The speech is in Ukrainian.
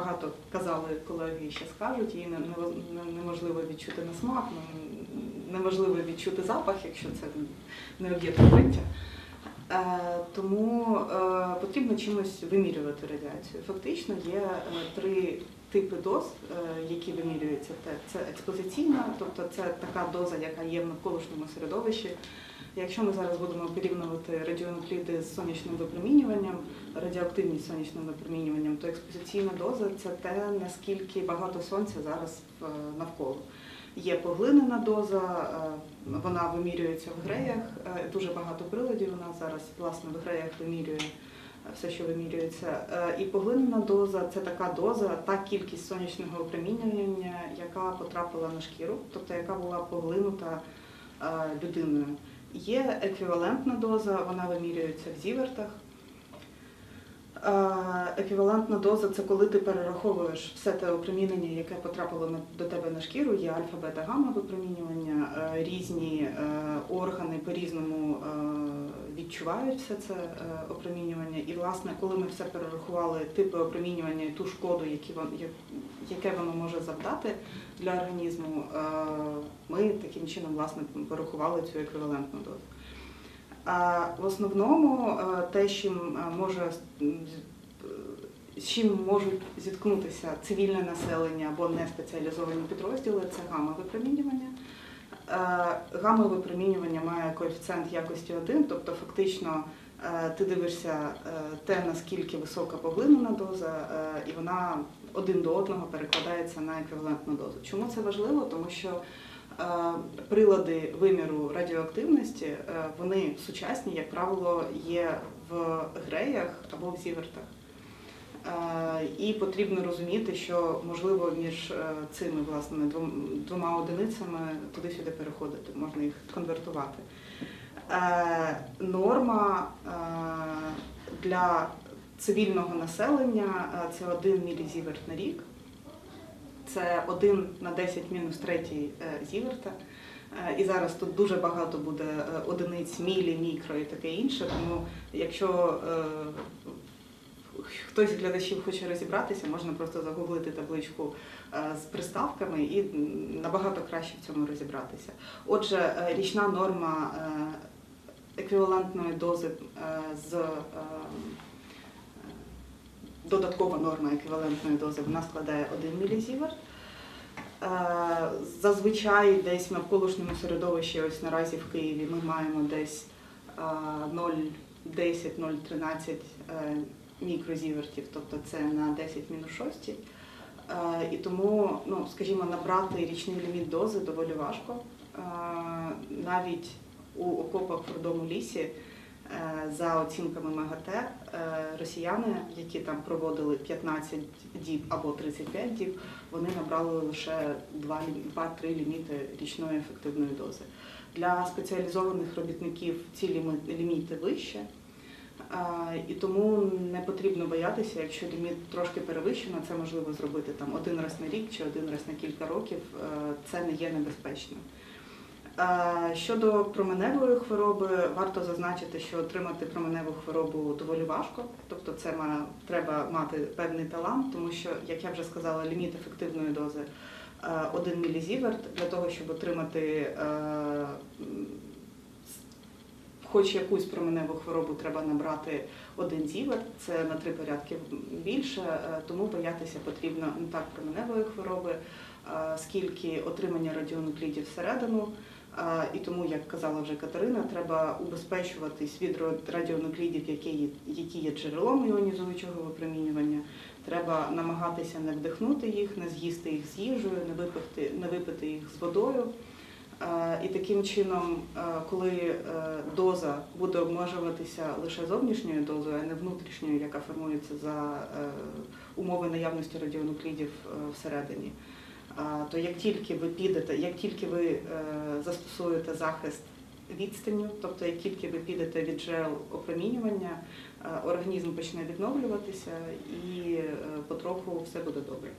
багато казали колеги, ще скажуть, її неможливо відчути на смак, ну, неможливо відчути запах, якщо це не об'єкт покриття. Е, Тому е, потрібно чимось вимірювати радіацію. Фактично є е, три типи доз, які вимірюються. Це експозиційна, тобто це така доза, яка є в навколишньому середовищі. Якщо ми зараз будемо порівнювати радіонукліди з сонячним випромінюванням, радіоактивність з сонячним випромінюванням, то експозиційна доза це те, наскільки багато сонця зараз е, навколо. Є поглинена доза, е, вона вимірюється в греях. е, Дуже багато приладів у нас зараз власне в греях вимірює все, що вимірюється. І поглинена доза це така доза, та кількість сонячного випромінювання, яка потрапила на шкіру, тобто яка була поглинута людиною. Є еквівалентна доза, вона вимірюється в зівертах. Еквівалентна доза це коли ти перераховуєш все те опромінення, яке потрапило до тебе на шкіру, є альфа, бета, гамма випромінювання, е, різні е, органи по-різному е, відчувають все це опромінювання. І, власне, коли ми все перерахували, типи опромінювання і ту шкоду, яке воно може завдати для організму, е, ми таким чином власне порахували цю еквівалентну дозу. В основному е, те, чим е, може з чим можуть зіткнутися цивільне населення або неспеціалізовані підрозділи, це гамма-випромінювання. Е, Гамма-випромінювання має коефіцієнт якості 1, тобто фактично е, ти дивишся е, те, наскільки висока поглинена доза, і вона один до одного перекладається на еквівалентну дозу. Чому це важливо? Тому що Прилади виміру радіоактивності, вони сучасні, як правило, є в греях або в зівертах. І потрібно розуміти, що можливо між е, цими власне двома одиницями туди-сюди переходити, можна їх конвертувати. Е, Норма е, для цивільного населення це 1 мілізіверт на рік. Це 1 на 10 мінус 3 зіверта. І зараз тут дуже багато буде одиниць мілі, мікро і таке інше. Тому якщо хтось з глядачів хоче розібратися, можна просто загуглити табличку е, з приставками і набагато краще в цьому розібратися. Отже, е, річна норма е, еквівалентної дози з додаткова норма еквівалентної дози вона складає 1 мілізіверт. Зазвичай десь в навколишньому середовищі, ось наразі в Києві, ми маємо десь е, 0,10-0,13 е, мікрозівертів, тобто це на 10 мінус 6. Е, І тому, ну, скажімо, набрати річний ліміт дози доволі важко. Е, Навіть у окопах в родому лісі, е, за оцінками е, росіяни, які там проводили 15 діб або 35 діб, вони набрали лише 2-3 ліміти річної ефективної дози. Для спеціалізованих робітників ці ліміти вище. Е, І тому не потрібно боятися, якщо ліміт трошки перевищено, це можливо зробити там один раз на рік чи один раз на кілька років. е, Це не є небезпечно. Е, Щодо променевої хвороби, варто зазначити, що отримати променеву хворобу доволі важко, тобто це треба мати певний талант, тому що, як я вже сказала, ліміт ефективної дози 1 мілізіверт для того, щоб отримати е, хоч якусь променеву хворобу треба набрати один зіверт, це на три порядки більше, е, тому боятися потрібно не так променевої хвороби, е, скільки отримання радіонуклідів всередину. Е, І тому, як казала вже Катерина, треба убезпечуватись від радіонуклідів, які є джерелом іонізуючого випромінювання. Треба намагатися не вдихнути їх, не з'їсти їх з їжею, не випити, не випити їх з водою. Е, І таким чином, е, коли е, доза буде обмежуватися лише зовнішньою дозою, а не внутрішньою, яка формується за умови наявності радіонуклідів всередині, то як тільки ви підете, як тільки ви застосуєте захист відстанню, тобто як тільки ви підете від джерел опромінювання, організм почне відновлюватися і потроху все буде добре.